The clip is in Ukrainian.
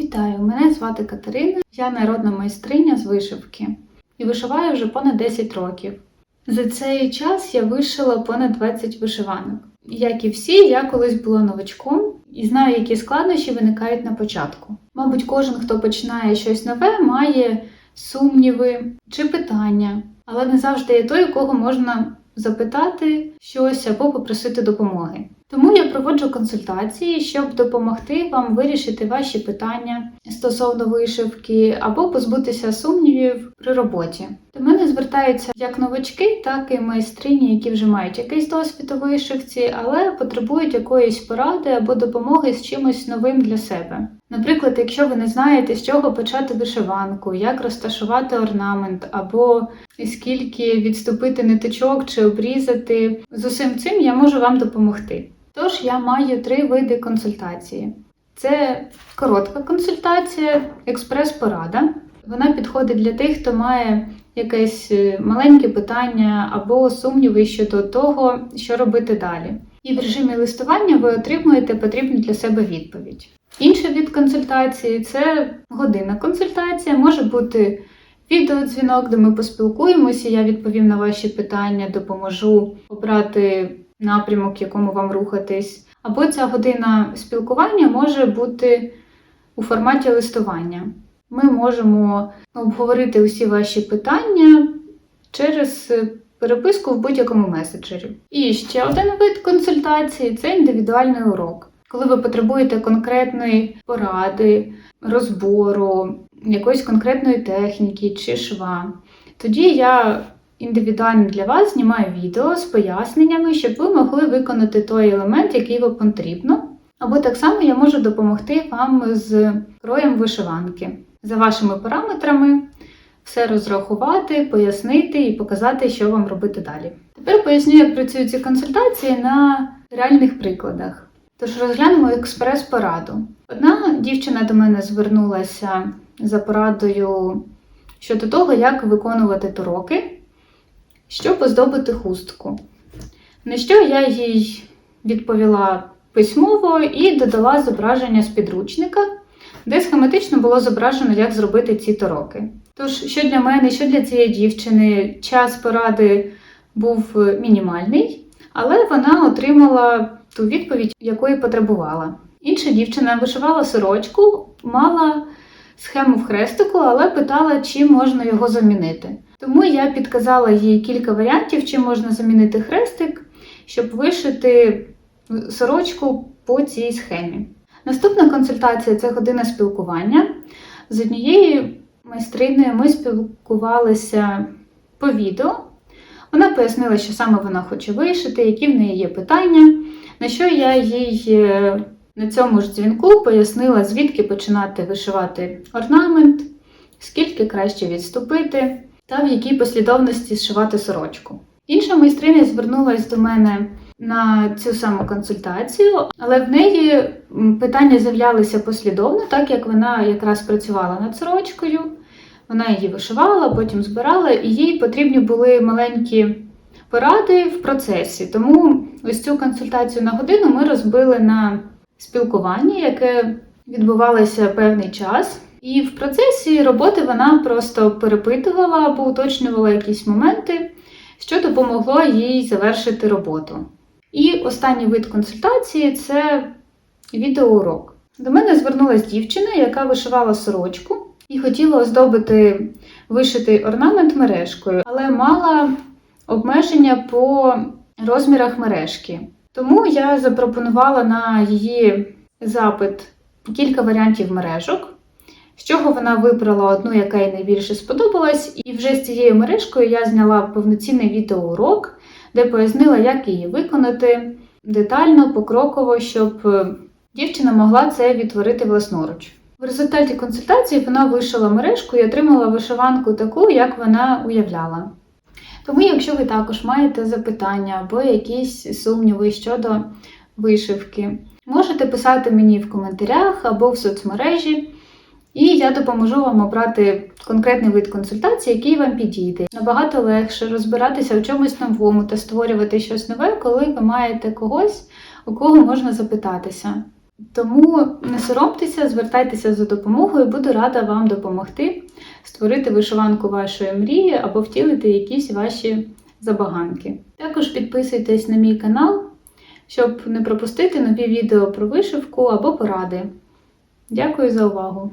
Вітаю, мене звати Катерина. Я народна майстриня з вишивки і вишиваю вже понад 10 років. За цей час я вишила понад 20 вишиванок. Як і всі, я колись була новачком і знаю, які складнощі виникають на початку. Мабуть, кожен, хто починає щось нове, має сумніви чи питання, але не завжди є той, у кого можна запитати щось або попросити допомоги. Тому я проводжу консультації, щоб допомогти вам вирішити ваші питання стосовно вишивки або позбутися сумнівів при роботі. До мене звертаються як новачки, так і майстрині, які вже мають якийсь досвід у вишивці, але потребують якоїсь поради або допомоги з чимось новим для себе. Наприклад, якщо ви не знаєте, з чого почати вишиванку, як розташувати орнамент, або скільки відступити ниточок чи обрізати, з усім цим я можу вам допомогти. Тож я маю три види консультації: це коротка консультація, експрес-порада. Вона підходить для тих, хто має якесь е, маленьке питання або сумніви щодо того, що робити далі. І в режимі листування ви отримуєте потрібну для себе відповідь. Інший від консультації це годинна консультація, може бути відеодзвінок, де ми поспілкуємося, я відповім на ваші питання, допоможу обрати напрямок, якому вам рухатись. Або ця година спілкування може бути у форматі листування. Ми можемо обговорити усі ваші питання через переписку в будь-якому меседжері. І ще один вид консультації це індивідуальний урок. Коли ви потребуєте конкретної поради, розбору, якоїсь конкретної техніки чи шва, тоді я індивідуально для вас знімаю відео з поясненнями, щоб ви могли виконати той елемент, який вам потрібно. Або так само я можу допомогти вам з кроєм вишиванки. За вашими параметрами все розрахувати, пояснити і показати, що вам робити далі. Тепер поясню, як працюють ці консультації на реальних прикладах. Тож розглянемо експрес-пораду. Одна дівчина до мене звернулася за порадою щодо того, як виконувати туроки, щоб оздобити хустку. На що я їй відповіла письмово і додала зображення з підручника, де схематично було зображено, як зробити ці тороки. Тож, що для мене, що для цієї дівчини, час поради був мінімальний, але вона отримала ту відповідь, якої потребувала. Інша дівчина вишивала сорочку, мала схему в хрестику, але питала, чим можна його замінити. Тому я підказала їй кілька варіантів, чим можна замінити хрестик, щоб вишити сорочку по цій схемі. Наступна консультація це година спілкування. З однією майстриною ми спілкувалися по відео. Вона пояснила, що саме вона хоче вишити, які в неї є питання, на що я їй е, на цьому ж дзвінку пояснила, звідки починати вишивати орнамент, скільки краще відступити та в якій послідовності зшивати сорочку. Інша майстриня звернулася до мене на цю саму консультацію, але в неї питання з'являлися послідовно, так як вона якраз працювала над сорочкою, вона її вишивала, потім збирала, і їй потрібні були маленькі поради в процесі. Тому ось цю консультацію на годину ми розбили на спілкування, яке відбувалося певний час. І в процесі роботи вона просто перепитувала або уточнювала якісь моменти, що допомогло їй завершити роботу. І останній вид консультації це відеоурок. До мене звернулася дівчина, яка вишивала сорочку і хотіла оздобити вишитий орнамент мережкою, але мала обмеження по розмірах мережки. Тому я запропонувала на її запит кілька варіантів мережок, з чого вона вибрала одну, яка їй найбільше сподобалась, і вже з цією мережкою я зняла повноцінний відеоурок, де пояснила, як її виконати детально, покроково, щоб дівчина могла це відтворити власноруч. В результаті консультації вона вишила мережку і отримала вишиванку таку, як вона уявляла. Тому, якщо ви також маєте запитання або якісь сумніви щодо вишивки, можете писати мені в коментарях або в соцмережі, і я допоможу вам обрати конкретний вид консультації, який вам підійде. Набагато легше розбиратися в чомусь новому та створювати щось нове, коли ви маєте когось, у кого можна запитатися. Тому не соромтеся, звертайтеся за допомогою, буду рада вам допомогти створити вишиванку вашої мрії або втілити якісь ваші забаганки. Також підписуйтесь на мій канал, щоб не пропустити нові відео про вишивку або поради. Дякую за увагу!